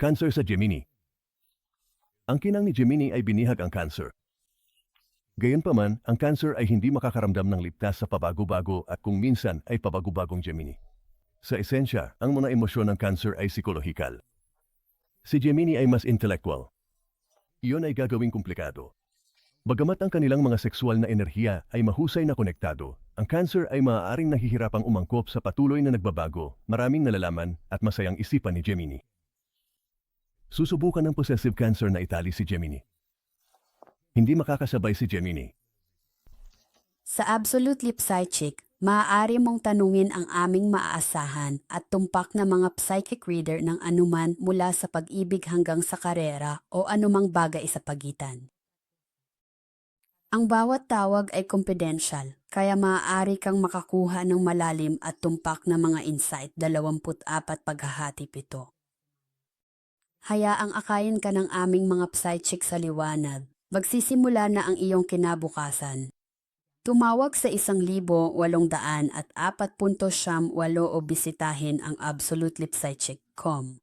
Cancer sa Gemini. Ang kinang ni Gemini ay binihag ang cancer. Gayunpaman, ang cancer ay hindi makakaramdam ng ligtas sa pabago-bago at kung minsan ay pabago-bagong Gemini. Sa esensya, ang mga emosyon ng cancer ay psikolohikal. Si Gemini ay mas intellectual. Iyon ay gagawing komplikado. Bagamat ang kanilang mga sexual na enerhiya ay mahusay na konektado, ang cancer ay maaaring nahihirapang umangkop sa patuloy na nagbabago, maraming nalalaman at masayang isipan ni Gemini. Susubukan ng possessive cancer na itali si Gemini. Hindi makakasabay si Gemini. Sa Absolutely Psychic, maaari mong tanungin ang aming maaasahan at tumpak na mga psychic reader ng anuman mula sa pag-ibig hanggang sa karera o anumang bagay sa pagitan. Ang bawat tawag ay confidential, kaya maaari kang makakuha ng malalim at tumpak na mga insight 24 paghahati pito. Hayaang akayin ka ng aming mga psychic sa liwanag, magsisimula na ang iyong kinabukasan. Tumawag sa isang libo walong daan at apat punto siyam walo o bisitahin ang absolutelypsychic.com.